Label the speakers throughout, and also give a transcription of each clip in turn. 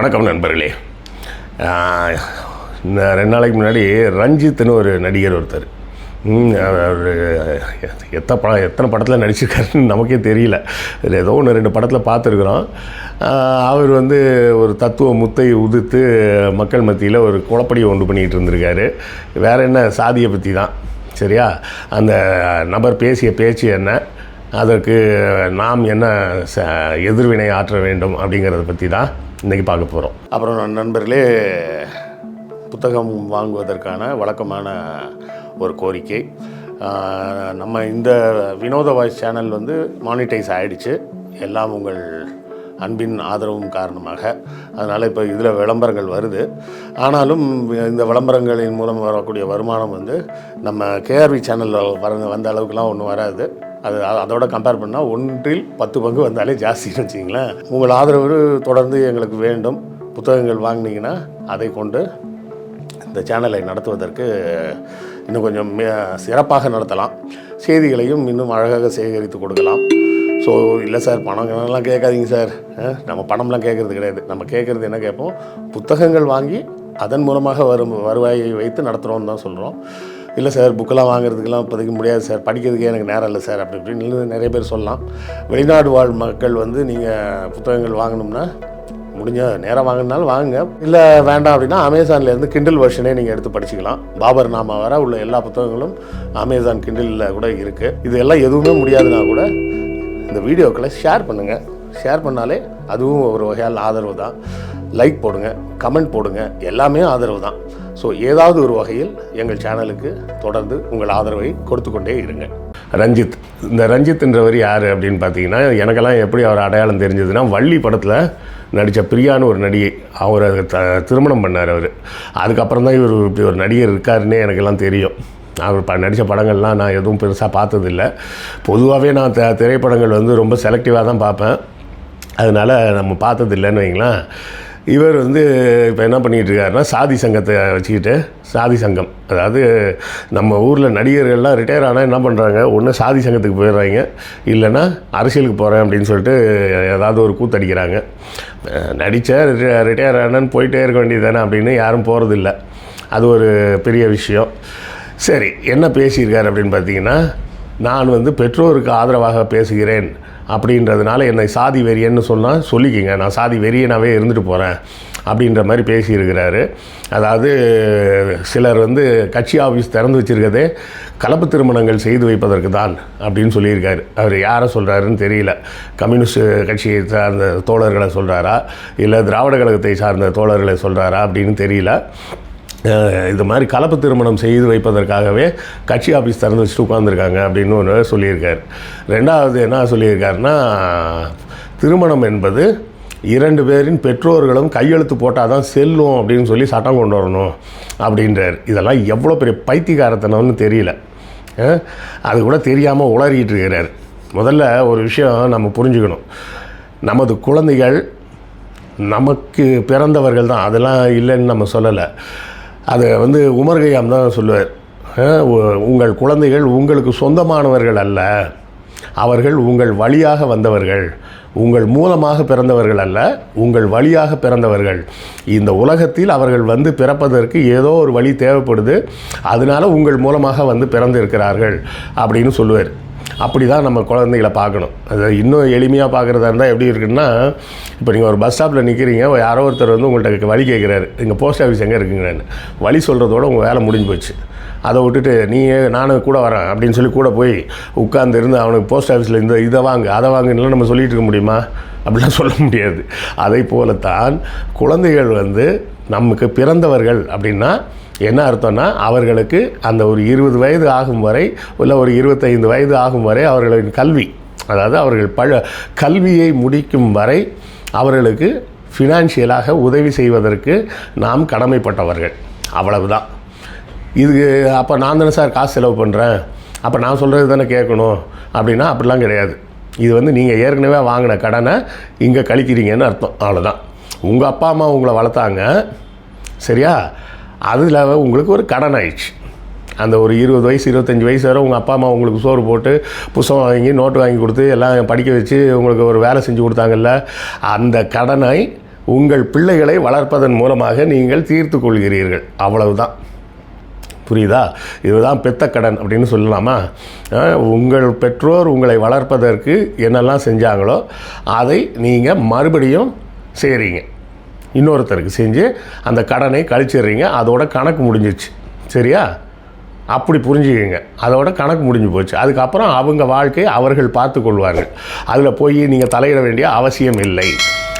Speaker 1: வணக்கம் நண்பர்களே. இந்த ரெண்டு நாளைக்கு முன்னாடி ரஞ்சித்னு ஒரு நடிகர் ஒருத்தர். அவர் எத்தனை படம் எத்தனை படத்தில் நடிச்சிருக்காருன்னு நமக்கே தெரியல. ஏதோ ஒன்று ரெண்டு படத்தில் பார்த்துருக்குறோம். அவர் வந்து ஒரு தத்துவ முத்தை உதித்து மக்கள் மத்தியில் ஒரு குழப்படியை ஒன்று பண்ணிகிட்டு இருந்திருக்காரு. வேற என்ன சாதியை பற்றி தான். சரியா? அந்த நபர் பேசிய பேச்சு என்ன? அதற்கு நாம் என்ன ச எதிர்வினை ஆற்ற வேண்டும் அப்படிங்கிறத பற்றி தான். இன்றைக்கி பார்க்க போகிறோம் அப்புறம் நண்பர்களே புத்தகம் வாங்குவதற்கான வழக்கமான ஒரு கோரிக்கை. நம்ம இந்த வினோத வாய்ஸ் சேனல் வந்து மானிட்டைஸ் ஆகிடுச்சு எல்லாம் உங்கள் அன்பின் ஆதரவும் காரணமாக. அதனால் இப்போ இதில் விளம்பரங்கள் வருது. ஆனாலும் இந்த விளம்பரங்களின் மூலம் வரக்கூடிய வருமானம் வந்து நம்ம கேஆர்வி சேனலில் வர வந்த அளவுக்குலாம் ஒன்றும் வராது. அது அதோட கம்பேர் பண்ணால் ஒன்றில் பத்து பங்கு வந்தாலே ஜாஸ்தின்னு வச்சிங்களேன் உங்கள் ஆதரவு தொடர்ந்து எங்களுக்கு வேண்டும். புத்தகங்கள் வாங்கினீங்கன்னா அதை கொண்டு இந்த சேனலை நடத்துவதற்கு இன்னும் கொஞ்சம் சிறப்பாக நடத்தலாம். செய்திகளையும் இன்னும் அழகாக சேகரித்து கொடுக்கலாம். ஸோ இல்லை சார் பணம் எல்லாம் கேட்காதீங்க சார் நம்ம பணம்லாம் கேட்குறது கிடையாது. நம்ம கேட்குறது என்ன கேட்போம்? புத்தகங்கள் வாங்கி அதன் மூலமாக வரும் வருவாயை வைத்து நடத்துகிறோம்னு தான் சொல்கிறோம் இல்லை சார் புக்கெல்லாம் வாங்குறதுக்கெல்லாம் இப்போதைக்கு முடியாது சார். படிக்கிறதுக்கே எனக்கு நேரம் இல்லை சார் அப்படி இப்படின்னு நிறைய பேர் சொல்லலாம். வெளிநாடு வாழ் மக்கள் வந்து நீங்கள் புத்தகங்கள் வாங்கணும்னா முடிஞ்ச நேரம் வாங்கினாலும் வாங்குங்க. இல்லை வேண்டாம் அப்படின்னா அமேசான்லேருந்து கிண்டில் வெர்ஷனே நீங்கள் எடுத்து படிச்சுக்கலாம். பாபர் நாமா வர உள்ள எல்லா புத்தகங்களும் அமேசான் கிண்டிலில் கூட இருக்குது இது எல்லாம் எதுவுமே முடியாதுன்னா கூட இந்த வீடியோக்களை ஷேர் பண்ணுங்கள் ஷேர் பண்ணாலே அதுவும் ஒரு வகையால் ஆதரவு தான். லைக் போடுங்க கமெண்ட் போடுங்க. எல்லாமே ஆதரவு தான். ஸோ ஏதாவது ஒரு வகையில் எங்கள் சேனலுக்கு தொடர்ந்து உங்கள் ஆதரவை கொடுத்து கொண்டே இருங்க ரஞ்சித் இந்த ரஞ்சித்ன்றவர் யார் அப்படின்னு பார்த்தீங்கன்னா எனக்கெல்லாம் எப்படி அவர் அடையாளம் தெரிஞ்சதுன்னா வள்ளி படத்தில் நடித்த பிரியான்னு ஒரு நடிகை அவர் த திருமணம் பண்ணார் அவர். அதுக்கப்புறம் தான் இவர் இப்படி ஒரு நடிகர் இருக்காருன்னே எனக்கெல்லாம் தெரியும். அவர் ப நடித்த படங்கள்லாம் நான் எதுவும் பெருசாக பார்த்ததில்ல. பொதுவாகவே நான் த திரைப்படங்கள் வந்து ரொம்ப செலக்டிவாக தான் பார்ப்பேன். அதனால் நம்ம பார்த்ததில்லைன்னு வைங்களேன். இவர் வந்து இப்போ என்ன பண்ணிகிட்டு இருக்காருன்னா சாதி சங்கத்தை வச்சுக்கிட்டு சாதி சங்கம். அதாவது நம்ம ஊரில் நடிகர்கள்லாம் ரிட்டையர் ஆனால் என்ன பண்ணுறாங்க ஒன்று சாதி சங்கத்துக்கு போயிடுறாங்க. இல்லைன்னா அரசியலுக்கு போகிறேன் அப்படின்னு சொல்லிட்டு ஏதாவது ஒரு கூத்தடிக்கிறாங்க. நடித்த ரிட்டையர் ஆனன்னு போயிட்டே இருக்க வேண்டியது தானே அப்படின்னு யாரும் போகிறதில்ல அது ஒரு பெரிய விஷயம். சரி என்ன பேசியிருக்காரு அப்படின்னு பார்த்தீங்கன்னா நான் வந்து பெற்றோருக்கு ஆதரவாக பேசுகிறேன். அப்படின்றதுனால என்னை சாதி வெறியன்னு சொன்னால் சொல்லிக்கிங்க. நான் சாதி வெறியனாகவே இருந்துட்டு போகிறேன் அப்படின்ற மாதிரி பேசியிருக்கிறாரு. அதாவது சிலர் வந்து கட்சி ஆஃபீஸ் திறந்து வச்சிருக்கதே கலப்பு திருமணங்கள் செய்து வைப்பதற்கு தான் அப்படின்னு சொல்லியிருக்காரு. அவர் யாரை சொல்கிறாருன்னு தெரியல. கம்யூனிஸ்ட் கட்சியை சார்ந்த தோழர்களை சொல்கிறாரா இல்லை திராவிட கழகத்தை சார்ந்த தோழர்களை சொல்கிறாரா அப்படின்னு தெரியல. இது மாதிரி கலப்பு திருமணம் செய்து வைப்பதற்காகவே கட்சி ஆஃபீஸ் திறந்து வச்சுட்டு உட்காந்துருக்காங்க அப்படின்னு ஒன்று சொல்லியிருக்கார். ரெண்டாவது என்ன சொல்லியிருக்காருன்னா திருமணம் என்பது இரண்டு பேரின் பெற்றோர்களும் கையெழுத்து போட்டால் தான் செல்லும் அப்படின்னு சொல்லி சட்டம் கொண்டு வரணும் அப்படின்றார். இதெல்லாம் எவ்வளோ பெரிய பைத்தியக்காரத்தனம்னு தெரியல. அது கூட தெரியாமல் உளறிட்டு இருக்கிறார். முதல்ல ஒரு விஷயம் நம்ம புரிஞ்சுக்கணும். நமது குழந்தைகள் நமக்கு பிறந்தவர்கள் தான். அதெல்லாம் இல்லைன்னு நம்ம சொல்லலை. அதை வந்து உமர்கையாம் தான் சொல்லுவார். உங்கள் குழந்தைகள் உங்களுக்கு சொந்தமானவர்கள் அல்ல. அவர்கள் உங்கள் வழியாக வந்தவர்கள். உங்கள் மூலமாக பிறந்தவர்கள் அல்ல உங்கள் வழியாக பிறந்தவர்கள். இந்த உலகத்தில் அவர்கள் வந்து பிறப்பதற்கு ஏதோ ஒரு வழி தேவைப்படுது. அதனால உங்கள் மூலமாக வந்து பிறந்திருக்கிறார்கள் அப்படின்னு சொல்லுவார். அப்படி தான் நம்ம குழந்தைகளை பார்க்கணும். அது இன்னும் எளிமையாக பார்க்குறதா இருந்தால் எப்படி இருக்குன்னா இப்போ நீங்கள் ஒரு பஸ் ஸ்டாப்பில் நிற்கிறீங்க யாரோ ஒருத்தர் வந்து உங்கள்கிட்ட வழி கேட்குறாரு இங்கே போஸ்ட் ஆஃபீஸ் எங்கே இருக்குங்கன்னு வழி சொல்கிறதோட உங்கள் வேலை முடிஞ்சு போச்சு. அதை விட்டுட்டு நீ நானும் கூட வரேன் அப்படின்னு சொல்லி கூட போய் உட்காந்து இருந்து அவனுக்கு போஸ்ட் ஆஃபீஸில் இந்த இதை வாங்கு அதை வாங்குன்னு நம்ம சொல்லிட்டு இருக்க முடியுமா? அப்படிலாம் சொல்ல முடியாது. அதை போலத்தான் குழந்தைகள் வந்து நமக்கு பிறந்தவர்கள் அப்படின்னா என்ன அர்த்தம்னா அவர்களுக்கு அந்த ஒரு இருபது வயது ஆகும் வரை இல்லை ஒரு இருபத்தைந்து வயது ஆகும் வரை அவர்களின் கல்வி அதாவது அவர்கள் பழ கல்வியை முடிக்கும் வரை அவர்களுக்கு ஃபினான்ஷியலாக உதவி செய்வதற்கு நாம் கடமைப்பட்டவர்கள். அவ்வளவுதான். இது அப்போ நான் தானே சார் காசு செலவு பண்ணுறேன் அப்போ நான் சொல்கிறது தானே கேட்கணும். அப்படின்னா அப்படிலாம் கிடையாது. இது வந்து நீங்கள் ஏற்கனவே வாங்கின கடனை இங்கே கழிக்கிறீங்கன்னு அர்த்தம். அவ்வளோதான் உங்கள் அப்பா அம்மா உங்களை வளர்த்தாங்க. சரியா? அதில் உங்களுக்கு ஒரு கடன் ஆயிடுச்சு. அந்த ஒரு இருபது வயசு இருபத்தஞ்சி வயசு வரை உங்கள் அப்பா அம்மா உங்களுக்கு சோறு போட்டு புஸ்தகம் வாங்கி நோட்டு வாங்கி கொடுத்து எல்லாம் படிக்க வச்சு உங்களுக்கு ஒரு வேலை செஞ்சு கொடுத்தாங்கல்ல அந்த கடனை உங்கள் பிள்ளைகளை வளர்ப்பதன் மூலமாக நீங்கள் தீர்த்து கொள்கிறீர்கள். அவ்வளவுதான். புரியுதா? இதுதான் பெத்த கடன் அப்படின்னு சொல்லலாமா? உங்கள் பெற்றோர் உங்களை வளர்ப்பதற்கு என்னெல்லாம் செஞ்சாங்களோ அதை நீங்கள் மறுபடியும் செய்கிறீங்க இன்னொருத்தருக்கு செஞ்சு அந்த கடனை கழிச்சிடுறீங்க அதோட கணக்கு முடிஞ்சிச்சு. சரியா? அப்படி புரிஞ்சுக்கிங்க. அதோட கணக்கு முடிஞ்சு போச்சு. அதுக்கப்புறம் அவங்க வாழ்க்கை அவர்கள் பார்த்து கொள்வார்கள். அதில் போய் நீங்கள் தலையிட வேண்டிய அவசியம் இல்லை.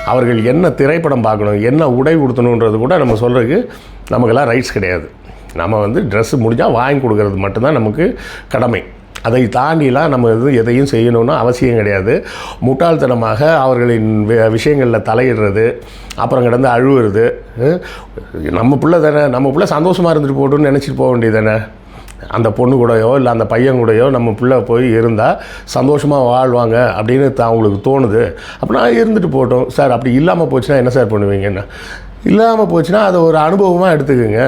Speaker 1: அவர்கள் என்ன திரைப்படம் பார்க்கணும் என்ன உடை உடுத்தணுன்றது கூட நம்ம சொல்கிறதுக்கு நமக்கெல்லாம் ரைட்ஸ் கிடையாது. நம்ம வந்து ட்ரெஸ்ஸு முடிஞ்சால் வாங்கி கொடுக்கறது மட்டும்தான் நமக்கு கடமை. அதை தாண்டிலாம் நம்ம இது எதையும் செய்யணும்னு அவசியம் கிடையாது. முட்டாள்தனமாக அவர்களின் விஷயங்களில் தலையிடுறது அப்புறம் கிடந்து அழுவுறது நம்ம பிள்ளை தானே நம்ம பிள்ளை சந்தோஷமாக இருந்துட்டு போட்டுன்னு நினச்சிட்டு போக வேண்டியது தானே அந்த பொண்ணு கூடயோ இல்லை அந்த பையன் கூடயோ நம்ம பிள்ளை போய் இருந்தால் சந்தோஷமாக வாழ்வாங்க அப்படின்னு தான் அவங்களுக்கு தோணுது. அப்படின்னா இருந்துட்டு போட்டோம். சார் அப்படி இல்லாமல் போச்சுன்னா என்ன சார் பண்ணுவீங்கன்னா? இல்லாமல் போச்சுன்னா அதை ஒரு அனுபவமாக எடுத்துக்கோங்க.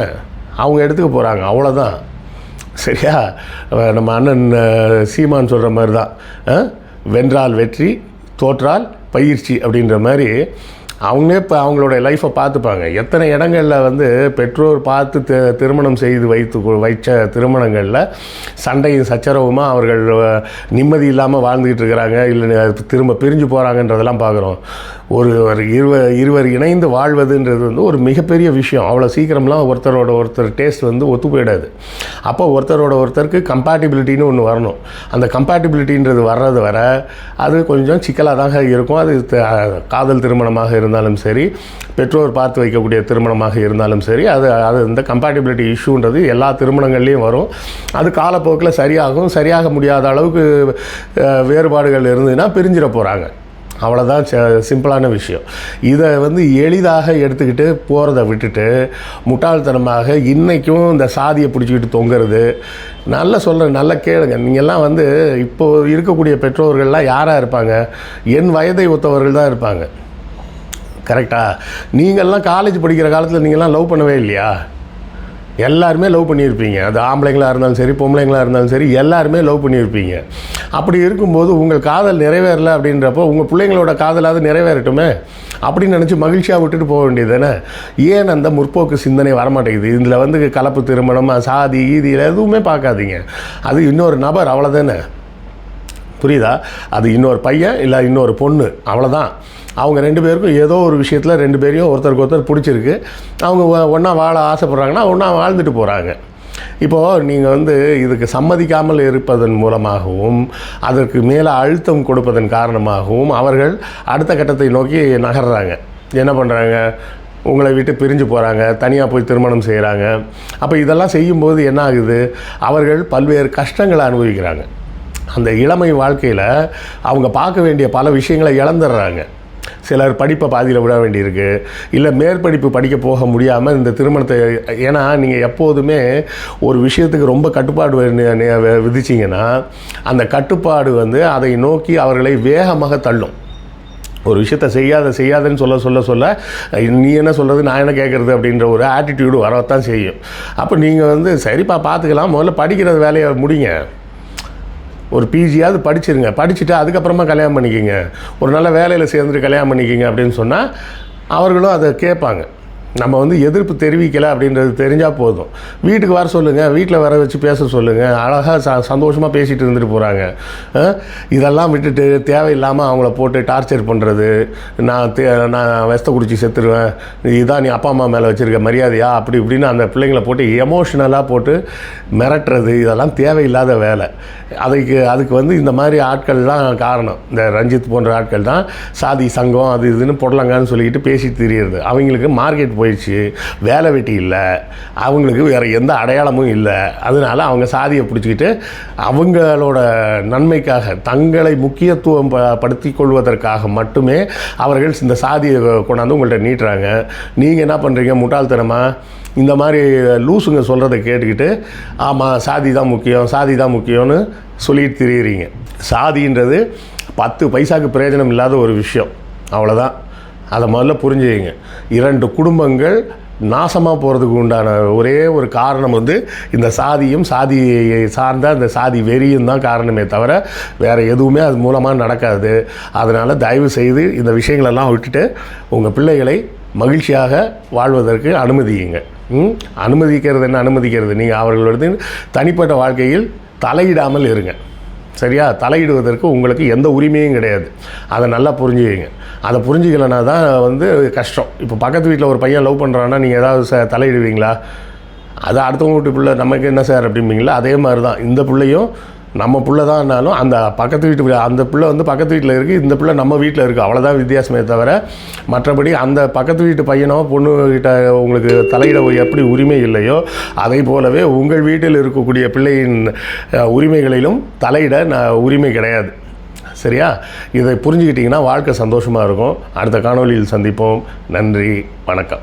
Speaker 1: அவங்க எடுத்துக்க போகிறாங்க அவ்வளோதான் சரியா? நம்ம அண்ணன் சீமான் சொல்கிற மாதிரி தான் வென்றால் வெற்றி தோற்றால் பயிற்சி அப்படின்ற மாதிரி அவங்களே இப்போ அவங்களோட லைஃப்பை பார்த்துப்பாங்க. எத்தனை இடங்களில் வந்து பெற்றோர் பார்த்து தி திருமணம் செய்து வைத்து வைச்ச திருமணங்களில் சண்டையும் சச்சரவுமா அவர்கள் நிம்மதி இல்லாமல் வாழ்ந்துக்கிட்டு இருக்கிறாங்க இல்லை திரும்ப பிரிஞ்சு போகிறாங்கன்றதெல்லாம் பார்க்குறோம். ஒரு ஒரு இருவர் இருவர் இணைந்து வாழ்வதுன்றது வந்து ஒரு மிகப்பெரிய விஷயம். அவ்வளோ சீக்கிரம்லாம் ஒருத்தரோட ஒருத்தர் டேஸ்ட் வந்து ஒத்து போயிடாது. அப்போ ஒருத்தரோட ஒருத்தருக்கு கம்பேட்டிபிலிட்டின்னு ஒன்று வரணும். அந்த கம்பேட்டிபிலிட்டின்றது வர்றது வர அது கொஞ்சம் சிக்கலாக தாங்க இருக்கும். அது த- காதல் திருமணமாக இருந்தாலும் சரி பெற்றோர் பார்த்து வைக்கக்கூடிய திருமணமாக இருந்தாலும் சரி அது அது இந்த கம்பேட்டிபிலிட்டி இஷ்யூன்றது எல்லா திருமணங்கள்லேயும் வரும். அது காலப்போக்கில் சரியாகும் சரியாக முடியாத அளவுக்கு வேறுபாடுகள் இருந்ததுன்னா பிரிஞ்சிட போகிறாங்க அவ்வளோதான் சிம்பிளான விஷயம். இதை வந்து எளிதாக எடுத்துக்கிட்டு போகிறத விட்டுட்டு முட்டாள்தனமாக இன்றைக்கும் இந்த சாதியை பிடிச்சிக்கிட்டு தொங்குறது. நல்ல சொல்கிறேன் நல்ல கேளுங்க. நீங்கள்லாம் வந்து இப்போது இருக்கக்கூடிய பெற்றோர்கள்லாம் யாராக இருப்பாங்க? என் வயதை ஒத்தவர்கள் தான் இருப்பாங்க. கரெக்டா. நீங்கள்லாம் காலேஜ் படிக்கிற காலத்தில் நீங்கள்லாம் லவ் பண்ணவே இல்லையா? எல்லாருமே லவ் பண்ணியிருப்பீங்க. அது ஆம்பளைங்களா இருந்தாலும் சரி பொம்பளைங்களா இருந்தாலும் சரி எல்லாருமே லவ் பண்ணியிருப்பீங்க. அப்படி இருக்கும்போது உங்கள் காதல் நிறைவேறல அப்படின்றப்போ உங்கள் பிள்ளைங்களோட காதலாவது நிறைவேறட்டுமே அப்படின்னு நினச்சி மகிழ்ச்சியாக விட்டுட்டு போக வேண்டியது தானே ஏன் அந்த முற்போக்கு சிந்தனை வரமாட்டேங்குது? இதில் வந்து கலப்பு திருமணம் சாதி கீதி எதுவுமே பார்க்காதீங்க. அது இன்னொரு நபர் அவ்வளோதானே புரியுதா? அது இன்னொரு பையன் இல்லை இன்னொரு பொண்ணு. அவ்வளோதான் அவங்க ரெண்டு பேருக்கும் ஏதோ ஒரு விஷயத்தில் ரெண்டு பேரையும் ஒருத்தருக்கு ஒருத்தர் பிடிச்சிருக்கு. அவங்க ஒன்றா வாழ ஆசைப்பட்றாங்கன்னா ஒன்றா வாழ்ந்துட்டு போகிறாங்க இப்போது நீங்கள் வந்து இதுக்கு சம்மதிக்காமல் இருப்பதன் மூலமாகவும் அதற்கு மேலே அழுத்தம் கொடுப்பதன் காரணமாகவும் அவர்கள் அடுத்த கட்டத்தை நோக்கி நகர்றாங்க. என்ன பண்ணுறாங்க உங்களை விட்டு பிரிஞ்சு போகிறாங்க தனியாக போய் திருமணம் செய்கிறாங்க அப்போ இதெல்லாம் செய்யும்போது என்ன ஆகுது? அவர்கள் பல்வேறு கஷ்டங்களை அனுபவிக்கிறாங்க. அந்த இளமை வாழ்க்கையில் அவங்க பார்க்க வேண்டிய பல விஷயங்களை இழந்துடுறாங்க. சிலர் படிப்பை பாதியில் விட வேண்டியிருக்கு. இல்லை மேற்படிப்பு படிக்க போக முடியாமல் இந்த திருமணத்தை ஏன்னா நீங்கள் எப்போதுமே ஒரு விஷயத்துக்கு ரொம்ப கட்டுப்பாடு விதிச்சிங்கன்னா அந்த கட்டுப்பாடு வந்து அதை நோக்கி அவர்களை வேகமாக தள்ளும். ஒரு விஷயத்த செய்யாத செய்யாதன்னு சொல்ல சொல்ல சொல்ல நீ என்ன சொல்கிறது நான் என்ன கேட்குறது அப்படின்ற ஒரு ஆட்டிடியூடு வரத்தான் செய்யும். அப்போ நீங்கள் வந்து சரிப்பா பார்த்துக்கலாம் முதல்ல படிக்கிறது வேலையை முடிங்க. ஒரு பிஜியாவது படிச்சிருங்க. படிச்சுட்டு அதுக்கப்புறமா கல்யாணம் பண்ணிக்கிங்க. ஒரு நல்ல வேலையில் சேர்ந்துட்டு கல்யாணம் பண்ணிக்கிங்க அப்படின்னு சொன்னால் அவர்களும் அதை கேட்பாங்க. நம்ம வந்து எதிர்ப்பு தெரிவிக்கலை அப்படின்றது தெரிஞ்சால் போதும். வீட்டுக்கு வர சொல்லுங்கள் வீட்டில் வர வச்சு பேச சொல்லுங்கள் அழகாக ச சந்தோஷமாக பேசிகிட்டு இருந்துட்டு போகிறாங்க இதெல்லாம் விட்டுட்டு தேவையில்லாமல் அவங்கள போட்டு டார்ச்சர் பண்ணுறது நான் தே நான் வெஸ்த குடிச்சு செத்துருவேன். இதான் நீ அப்பா அம்மா மேலே வச்சுருக்க மரியாதையா? அப்படி இப்படின்னு அந்த பிள்ளைங்களை போட்டு எமோஷ்னலாக போட்டு மிரட்டுறது இதெல்லாம் தேவையில்லாத வேலை. அதுக்கு அதுக்கு வந்து இந்த மாதிரி ஆட்கள் தான் காரணம். இந்த ரஞ்சித் போன்ற ஆட்கள் தான் சாதி சங்கம் அது இதுன்னு போடலாங்கன்னு சொல்லிக்கிட்டு பேசி திரியிறது. அவங்களுக்கு மார்க்கெட் போயிடுச்சு. வேலை வெட்டி இல்லை. அவங்களுக்கு வேறு எந்த அடையாளமும் இல்லை. அதனால அவங்க சாதியை பிடிச்சிக்கிட்டு அவங்களோட நன்மைக்காக தங்களை முக்கியத்துவம் ப படுத்தி கொள்வதற்காக மட்டுமே அவர்கள் இந்த சாதியை கொண்டாந்து உங்கள்கிட்ட நீட்டுறாங்க. நீங்கள் என்ன பண்ணுறீங்க முட்டாள்தனமாக இந்த மாதிரி லூசுங்க சொல்கிறத கேட்டுக்கிட்டு ஆமாம் சாதி தான் முக்கியம் சாதி தான் முக்கியம்னு சொல்லிட்டு திரியிறீங்க. சாதின்றது பத்து பைசாக்கு பிரயோஜனம் இல்லாத ஒரு விஷயம். அவ்வளோதான் அதை முதல்ல புரிஞ்சுக்கிங்க. இரண்டு குடும்பங்கள் நாசமாக போகிறதுக்கு உண்டான ஒரே ஒரு காரணம் வந்து இந்த சாதியும் சாதியை சார்ந்த அந்த சாதி வெறியும் தான் காரணமே தவிர வேறு எதுவுமே அது மூலமாக நடக்காது. அதனால் தயவு செய்து இந்த விஷயங்களெல்லாம் விட்டுட்டு உங்கள் பிள்ளைகளை மகிழ்ச்சியாக வாழ்வதற்கு அனுமதியுங்க. அனுமதிக்கிறது என்ன? அனுமதிக்கிறது. நீங்கள் அவர்களது தனிப்பட்ட வாழ்க்கையில் தலையிடாமல் இருங்க. சரியா? தலையிடுவதற்கு உங்களுக்கு எந்த உரிமையும் கிடையாது. அதை நல்லா புரிஞ்சுக்கிங்க. அதை புரிஞ்சுக்கலைன்னா தான் வந்து கஷ்டம். இப்போ பக்கத்து வீட்டில் ஒரு பையன் லவ் பண்ணுறான்னா நீங்கள் ஏதாவது ச தலையிடுவீங்களா? அது அடுத்தவங்க வீட்டு பிள்ளை நமக்கு என்ன சார் அப்படிம்பீங்களா? அதே மாதிரி தான் இந்த பிள்ளையும் நம்ம பிள்ளை தான்னாலும் அந்த பக்கத்து வீட்டு அந்த பிள்ளை வந்து பக்கத்து வீட்டில் இருக்குது இந்த பிள்ளை நம்ம வீட்டில் இருக்குது அவ்வளோதான் வித்தியாசமே தவிர மற்றபடி அந்த பக்கத்து வீட்டு பையனோ பொண்ணு கிட்ட உங்களுக்கு தலையிட எப்படி உரிமை இல்லையோ அதை போலவே உங்கள் வீட்டில் இருக்கக்கூடிய பிள்ளையின் உரிமைகளிலும் தலையிட ந- உரிமை கிடையாது. சரியா? இதை புரிஞ்சுக்கிட்டிங்கன்னா வாழ்க்கை சந்தோஷமாக இருக்கும். அடுத்த காணொளியில் சந்திப்போம். நன்றி. வணக்கம்.